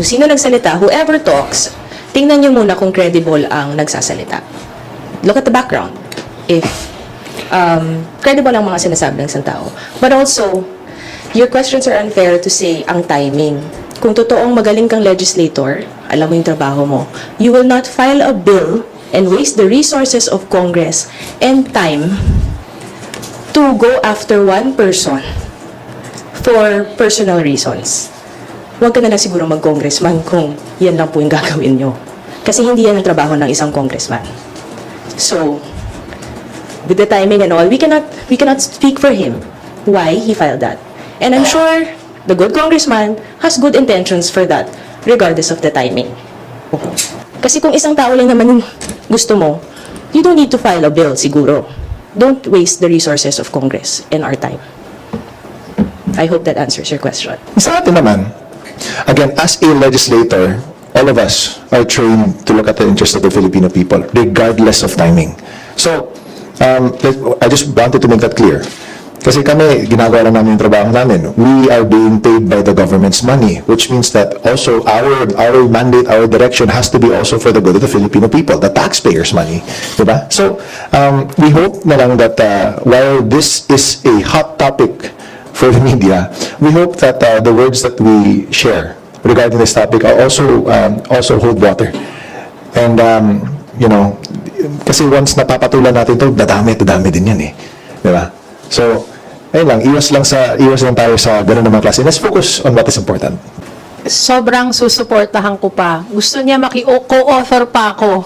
Sino nagsalita, whoever talks, tingnan nyo muna kung credible ang nagsasalita. Look at the background. If um, credible ang mga sinasabi ng isang tao. But also, your questions are unfair to say ang timing. Kung totoong magaling kang legislator, alam mo yung trabaho mo, you will not file a bill and waste the resources of Congress and time to go after one person for personal reasons. Huwag ka na lang siguro mag-congressman kung yan lang po yung gagawin nyo. Kasi hindi yan ang trabaho ng isang congressman. So, with the timing and all, we cannot we cannot speak for him why he filed that. And I'm sure the good congressman has good intentions for that, regardless of the timing. Kasi kung isang tao lang naman yung gusto mo, you don't need to file a bill siguro. Don't waste the resources of Congress and our time. I hope that answers your question. Sa atin naman, again, as a legislator, all of us are trained to look at the interests of the Filipino people, regardless of timing. So, um, I just wanted to make that clear. Kasi kami, ginagawa lang namin yung trabaho namin. We are being paid by the government's money, which means that also our, our mandate, our direction has to be also for the good of the Filipino people, the taxpayers' money. Diba? So, um, we hope na lang that uh, while this is a hot topic for the media, we hope that uh, the words that we share regarding this topic are also um, also hold water. And um, you know, kasi once napapatulan natin to, dadami, dadami din yan eh. Di ba? So, ayun lang, iwas lang sa iwas lang tayo sa ganun naman klase. Let's focus on what is important. sobrang susuportahan ko pa. Gusto niya maki-co-author pa ako.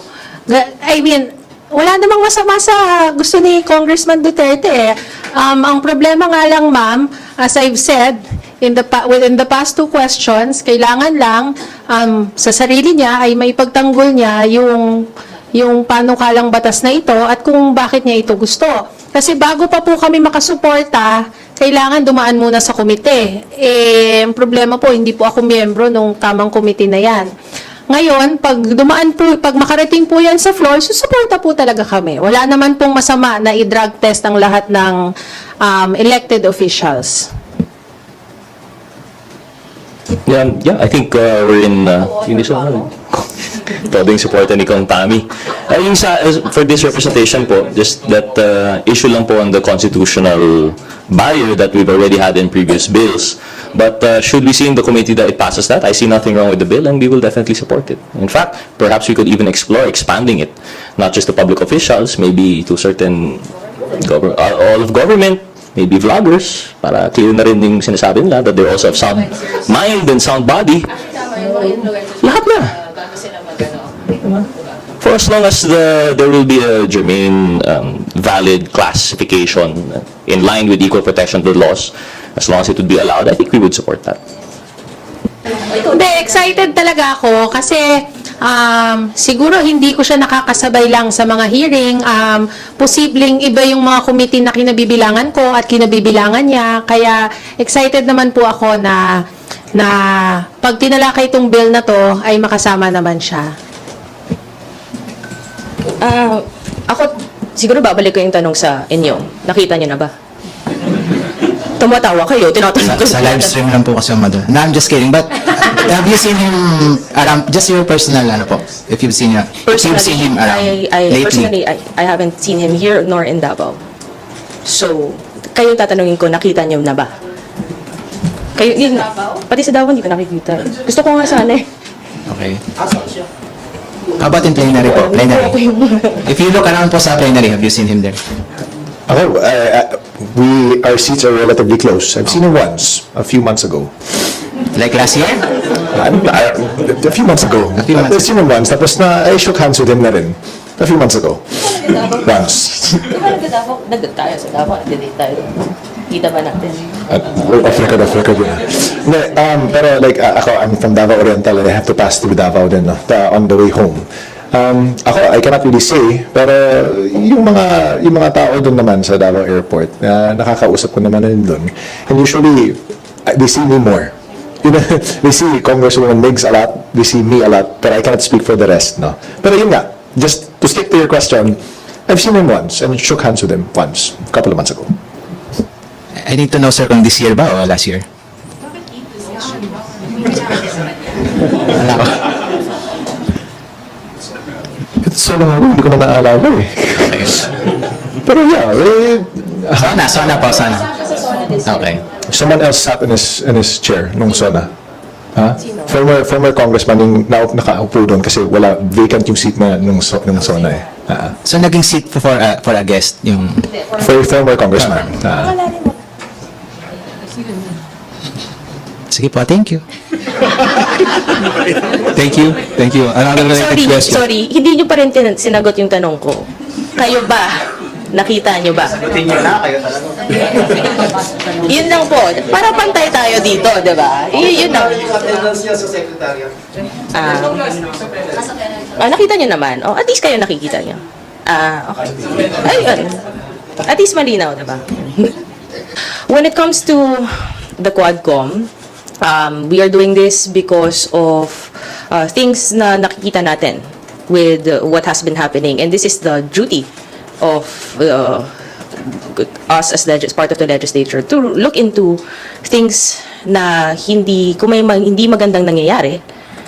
I mean, wala namang masama sa gusto ni Congressman Duterte eh. Um, ang problema nga lang, ma'am, as I've said, in the within the past two questions, kailangan lang um, sa sarili niya ay may pagtanggol niya yung yung panukalang batas na ito at kung bakit niya ito gusto. Kasi bago pa po kami makasuporta, kailangan dumaan muna sa komite. Eh, problema po, hindi po ako miyembro nung tamang komite na yan. Ngayon, pag dumaan po, pag makarating po yan sa floor, susuporta po talaga kami. Wala naman pong masama na i-drug test ang lahat ng um, elected officials. Yeah, yeah, I think uh, we're in uh, yun isa Todong supporta ni Kong Tami. Uh, yung sa, as- for this representation po, just that uh, issue lang po on the constitutional barrier that we've already had in previous bills. But uh, should we see in the committee that it passes that, I see nothing wrong with the bill and we will definitely support it. In fact, perhaps we could even explore expanding it, not just to public officials, maybe to certain gover- uh, all of government, maybe vloggers, para clear na rin yung sinasabi nila that they're also of sound mind and sound body. Lahat na. For as long as the there will be a germane, um, valid classification in line with equal protection of the laws, as long as it would be allowed, I think we would support that. Hindi, excited talaga ako kasi um, siguro hindi ko siya nakakasabay lang sa mga hearing. Um, posibleng iba yung mga committee na kinabibilangan ko at kinabibilangan niya. Kaya excited naman po ako na na pag tinalakay itong bill na to ay makasama naman siya. Ah, ako, siguro babalik ko yung tanong sa inyo. Nakita niyo na ba? Tumatawa kayo, tinatanong ko Sa live stream lang po kasi ang madun. No, I'm just kidding. But have you seen him around, just your personal ano po, if you've seen him, if you've seen him around I, I, lately? personally, I, I haven't seen him here nor in Davao. So, kayo tatanungin ko, nakita niyo na ba? Kayo, yun, pati sa Davao hindi ko nakikita. Gusto ko nga sana eh. Okay. How about in plenary po? Plenary. If you look around po sa plenary, have you seen him there? Okay, uh, uh, we, our seats are relatively close. I've seen him once, a few months ago. Like last year? I'm- I- a few months ago. A few months I've seen him once, tapos na, I shook hands with him na rin. A few months ago. Once. Di ba nagda-Davao? Nagdag tayo sa Davao, nagdadate tayo. Kita ba natin? Uh, off record yun. Hindi, um, pero like, uh, ako, I'm from Davao Oriental, and I have to pass through Davao din, no, ta- on the way home. Um, ako, I cannot really say, pero yung mga, yung mga tao doon naman sa Davao Airport, na nakakausap ko naman rin doon, and usually, uh, they see me more. You know, they see Congresswoman Migs a lot, they see me a lot, but I cannot speak for the rest, no. Pero yun nga, just to stick to your question, I've seen him once, and shook hands with him once, a couple of months ago. I need to know, sir, kung this year ba o last year? Wala ko. So lang ako, hindi ko na naalala eh. Pero yeah, eh, Sona, sona po, sona. Okay. someone else sat in his, in his chair nung SONA. Ha? Former, former congressman yung na, nakaupo doon kasi wala, vacant yung seat na nung, so, nung SONA eh. Ah, So naging seat for uh, for a guest yung for former congressman. Ah. Sige po, thank you. Thank you. Thank you. Another Sorry, question. sorry, hindi nyo pa rin tin- sinagot yung tanong ko. Kayo ba? Nakita nyo ba? yun lang po. Para pantay tayo dito, di ba? Y- yun lang. Ah, ah, nakita nyo naman. Oh, at least kayo nakikita nyo. Ah, okay. Ayun. At least malinaw, di ba? When it comes to the Quadcom, um, we are doing this because of uh, things na nakikita natin with uh, what has been happening. And this is the duty of uh, us as part of the legislature to look into things na hindi, kung may ma- hindi magandang nangyayari,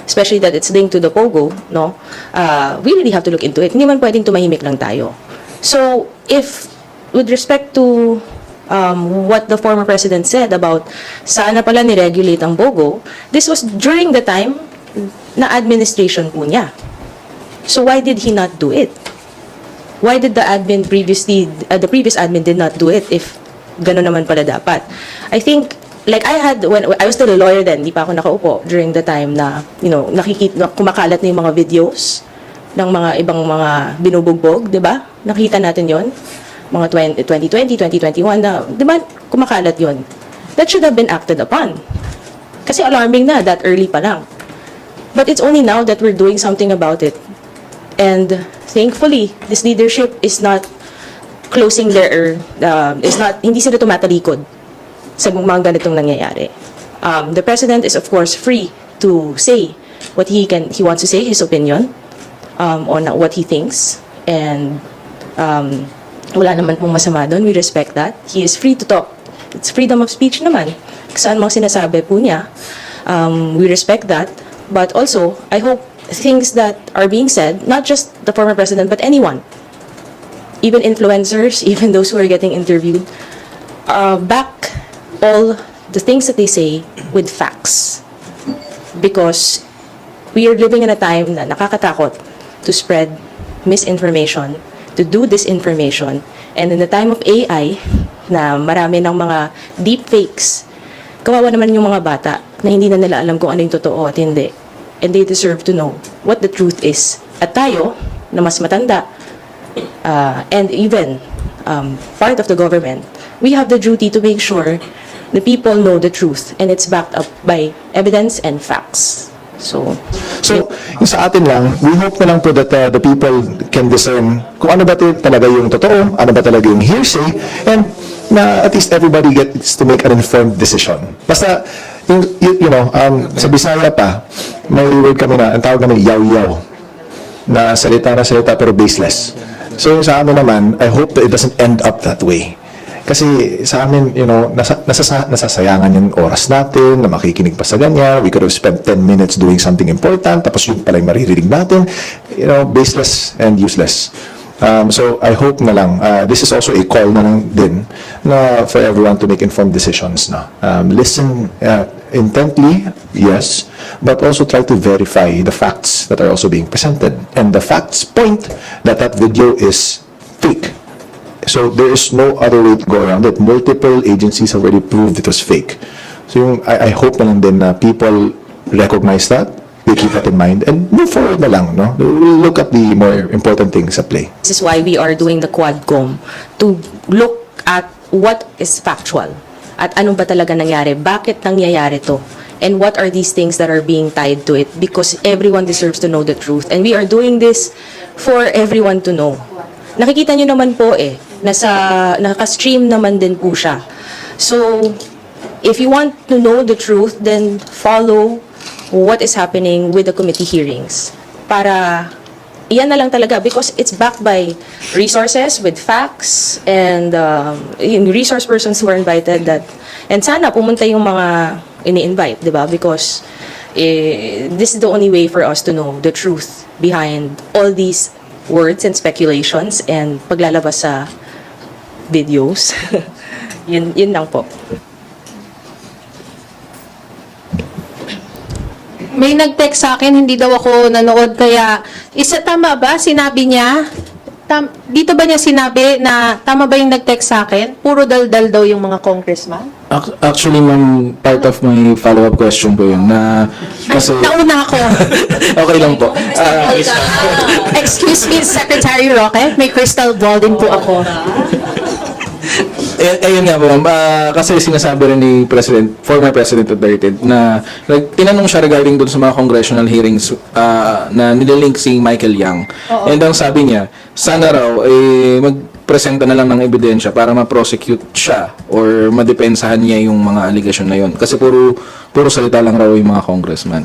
especially that it's linked to the POGO, no? Uh, we really have to look into it. Hindi man pwedeng tumahimik lang tayo. So, if, with respect to um, what the former president said about sana pala ni-regulate ang BOGO, this was during the time na administration po niya. So, why did he not do it? Why did the admin previously, uh, the previous admin did not do it if gano'n naman pala dapat? I think, like I had, when I was still a lawyer then, di pa ako nakaupo during the time na, you know, nakikita, na kumakalat na yung mga videos ng mga ibang mga binubugbog, di ba? Nakita natin yon mga 20, 2020, 2021 na, di ba, kumakalat yon That should have been acted upon. Kasi alarming na, that early pa lang. But it's only now that we're doing something about it. And thankfully, this leadership is not closing their, uh, is not, hindi sila tumatalikod sa mga ganitong nangyayari. Um, the president is of course free to say what he can, he wants to say, his opinion um, on what he thinks. And um, wala naman pong masama doon. We respect that. He is free to talk. It's freedom of speech naman. Saan mga sinasabi po niya. Um, we respect that. But also, I hope things that are being said, not just the former president, but anyone, even influencers, even those who are getting interviewed, uh, back all the things that they say with facts. Because we are living in a time na nakakatakot to spread misinformation, to do disinformation, and in the time of AI, na marami ng mga deep fakes, kawawa naman yung mga bata na hindi na nila alam kung ano yung totoo at hindi. And they deserve to know what the truth is. At tayo, na mas matanda, uh, and even um, part of the government, we have the duty to make sure the people know the truth and it's backed up by evidence and facts. So, So, sa atin lang, we hope na lang po that uh, the people can discern kung ano ba talaga yung totoo, ano ba talaga yung hearsay, and na at least everybody gets to make an informed decision. Basta, yung, you, you know, um, sa Bisaya pa, may word kami na, ang tawag namin, yaw-yaw, na salita na salita pero baseless. So sa amin naman, I hope that it doesn't end up that way. Kasi sa amin, you know, nasa, nasasa, nasasayangan yung oras natin na makikinig pa sa ganyan. We could have spent 10 minutes doing something important, tapos yun pala yung maririnig natin. You know, baseless and useless. Um, so I hope na lang, uh, this is also a call na lang din na for everyone to make informed decisions na. Um, listen uh, intently, yes, but also try to verify the facts that are also being presented. And the facts point that that video is fake. So there is no other way to go around it. Multiple agencies have already proved it was fake. So yung, I, I hope na lang din people recognize that, they keep that in mind, and move forward na lang, no? Look at the more important things at play. this is why we are doing the Quadcom to look at what is factual at ano ba talaga nangyari, bakit nangyayari to, and what are these things that are being tied to it because everyone deserves to know the truth and we are doing this for everyone to know. Nakikita nyo naman po eh, nasa, naka-stream naman din po siya. So, if you want to know the truth, then follow what is happening with the committee hearings. Para yan na lang talaga because it's backed by resources with facts and um, resource persons who are invited that and sana pumunta yung mga ini-invite, di ba? Because eh, this is the only way for us to know the truth behind all these words and speculations and paglalabas sa videos. yun, yun lang po. May nag-text sa akin, hindi daw ako nanood, kaya, isa tama ba? Sinabi niya, tam, dito ba niya sinabi na tama ba yung nag-text sa akin? Puro daldal daw yung mga congressman? Ac- Actually, ma'am, part of my follow-up question po yun na kasi... Ay, nauna ako. okay lang po. Ah, Excuse me, Secretary Roque, may crystal ball din po ako. Eh, ayun nga po, ma'am. Ah, kasi sinasabi rin ni President, former President Duterte na nag, tinanong siya regarding dun sa mga congressional hearings ah, na nililink si Michael Yang. And ang sabi niya, sana raw eh, magpresenta na lang ng ebidensya para ma-prosecute siya or madepensahan niya yung mga allegation na yun. Kasi puro, puro salita lang raw yung mga congressman.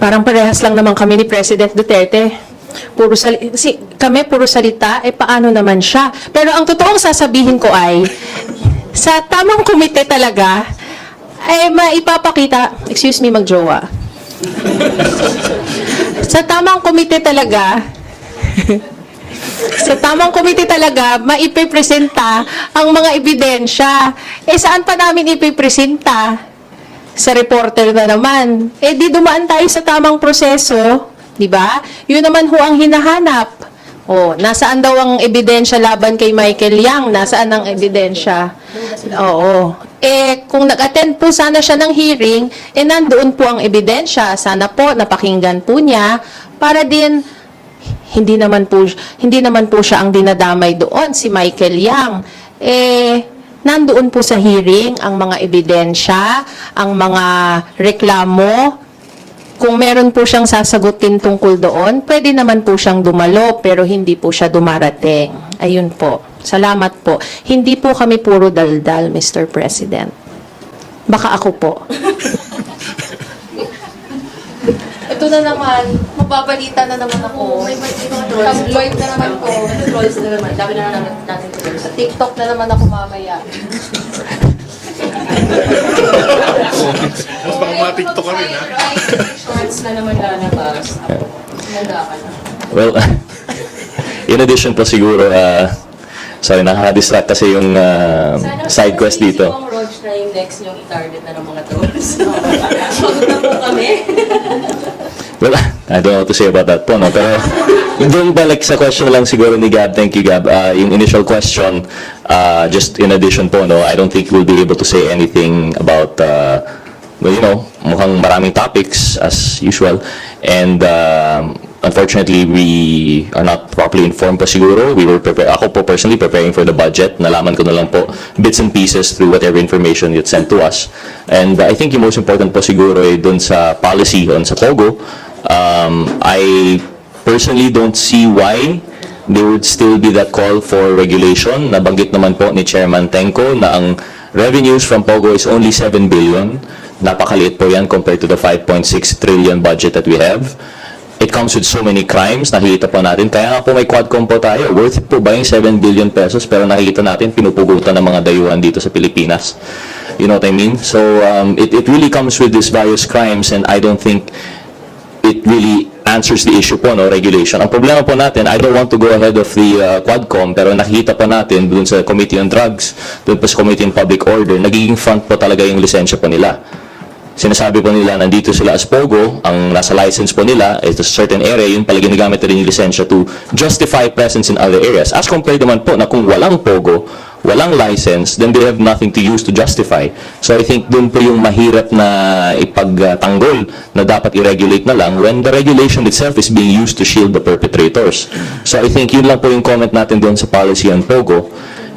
Parang parehas lang naman kami ni President Duterte. Puro sali- si, kami puro salita, eh paano naman siya? Pero ang totoong sasabihin ko ay, sa tamang komite talaga, ay maipapakita, excuse me, magjowa. sa tamang komite talaga, sa tamang komite talaga, maipipresenta ang mga ebidensya. Eh saan pa namin ipipresenta? sa reporter na naman. Eh di dumaan tayo sa tamang proseso, 'di ba? 'Yun naman ho ang hinahanap. Oh, nasaan daw ang ebidensya laban kay Michael Yang? Nasaan ang ebidensya? Oo. Eh, kung nag-attend po sana siya ng hearing, eh nandoon po ang ebidensya. Sana po napakinggan po niya para din hindi naman po hindi naman po siya ang dinadamay doon si Michael Yang. Eh nandoon po sa hearing ang mga ebidensya, ang mga reklamo. Kung meron po siyang sasagutin tungkol doon, pwede naman po siyang dumalo pero hindi po siya dumarating. Ayun po. Salamat po. Hindi po kami puro daldal, Mr. President. Baka ako po. Ito na naman, mababalita na naman ako. Tabloid na naman ko. Trolls na naman. Dami na naman natin. Sa TikTok na naman ako mamaya. Mas baka ma-TikTok ka rin, ha? Shorts na naman lalabas. Handa ka na. Well, in addition po siguro, uh, sorry, nakaka-distract kasi yung uh, side quest dito. Sana Rog na yung next yung i-target na ng mga trolls. Pagod na po kami. Well, I don't know what to say about that po, no? Pero, doon balik sa question lang siguro ni Gab, thank you Gab, uh, yung initial question, uh, just in addition po, no, I don't think we'll be able to say anything about, uh, well, you know, mukhang maraming topics as usual, and um, unfortunately, we are not properly informed po siguro. We were prepare ako po personally preparing for the budget. Nalaman ko na lang po bits and pieces through whatever information you sent to us. And uh, I think yung most important po siguro ay dun sa policy on sa Pogo. Um, I personally don't see why there would still be that call for regulation. Nabanggit naman po ni Chairman Tenko na ang revenues from Pogo is only 7 billion. Napakaliit po yan compared to the 5.6 trillion budget that we have. It comes with so many crimes, nakikita po natin. Kaya nga po may quadcom po tayo. Worth it po ba yung 7 billion pesos? Pero nakikita natin, pinupugutan ng mga dayuhan dito sa Pilipinas. You know what I mean? So, um, it, it really comes with these various crimes and I don't think really answers the issue po, no, regulation. Ang problema po natin, I don't want to go ahead of the uh, Quadcom, pero nakikita pa natin dun sa Committee on Drugs, dun pa sa Committee on Public Order, nagiging front po talaga yung lisensya po nila. Sinasabi po nila, nandito sila as POGO, ang nasa license po nila, is a certain area, yun pala ginagamit na rin yung lisensya to justify presence in other areas. As compared naman po na kung walang POGO, walang license, then they have nothing to use to justify. So I think dun po yung mahirap na ipagtanggol na dapat i-regulate na lang when the regulation itself is being used to shield the perpetrators. So I think yun lang po yung comment natin dun sa policy on POGO.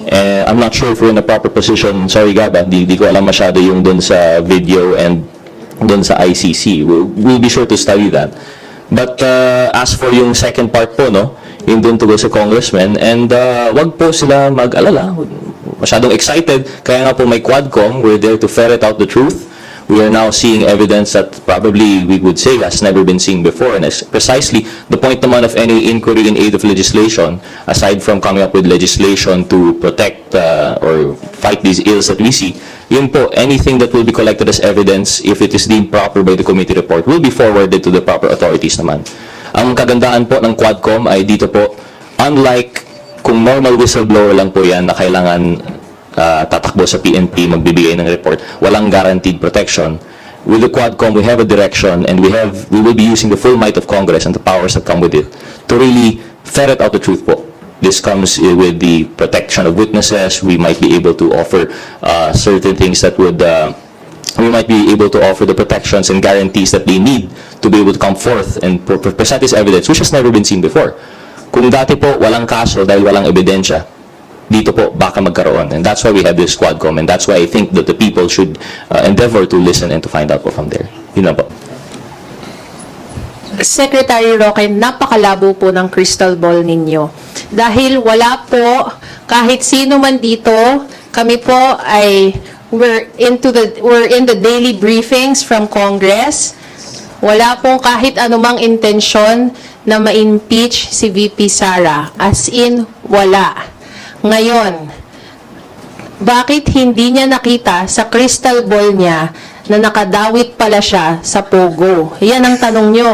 Eh, I'm not sure if we're in a proper position. Sorry, Gaba, di, di ko alam masyado yung dun sa video and dun sa ICC. We'll, we'll be sure to study that. But uh, as for yung second part po, no, yung dun to go sa congressman, and uh, wag po sila mag-alala, masyadong excited, kaya nga po may Quadcom, we're there to ferret out the truth. we are now seeing evidence that probably we would say has never been seen before. And precisely the point naman of any inquiry in aid of legislation, aside from coming up with legislation to protect uh, or fight these ills that we see, yun po, anything that will be collected as evidence, if it is deemed proper by the committee report, will be forwarded to the proper authorities naman. Ang kagandahan po ng Quadcom ay dito po, unlike kung normal whistleblower lang po yan na kailangan ah, tatakbo sa PNP, magbibigay ng report, walang guaranteed protection. With the Quadcom, we have a direction and we have we will be using the full might of Congress and the powers that come with it to really ferret out the truth po. This comes eh, with the protection of witnesses. We might be able to offer uh, certain things that would uh, we might be able to offer the protections and guarantees that they need to be able to come forth and pre- pre- present this evidence, which has never been seen before. Kung dati po walang kaso dahil walang ebidensya, dito po baka magkaroon. And that's why we have this Quadcom. And that's why I think that the people should uh, endeavor to listen and to find out po from there. Yun lang po. Secretary Roque, napakalabo po ng crystal ball ninyo. Dahil wala po, kahit sino man dito, kami po ay we're into the we're in the daily briefings from Congress. Wala pong kahit anumang intensyon na ma-impeach si VP Sara. As in, wala. Ngayon, bakit hindi niya nakita sa crystal ball niya na nakadawit pala siya sa Pogo? Yan ang tanong niyo.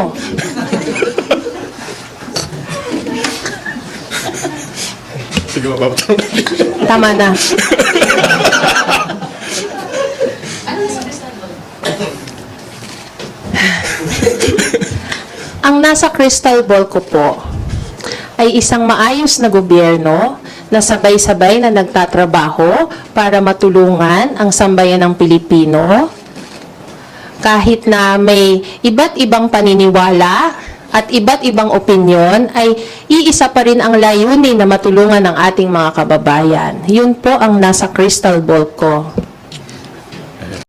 Tama na. Ang nasa crystal ball ko po ay isang maayos na gobyerno na sabay-sabay na nagtatrabaho para matulungan ang sambayan ng Pilipino kahit na may iba't ibang paniniwala at iba't ibang opinyon ay iisa pa rin ang layunin na matulungan ng ating mga kababayan. Yun po ang nasa crystal ball ko.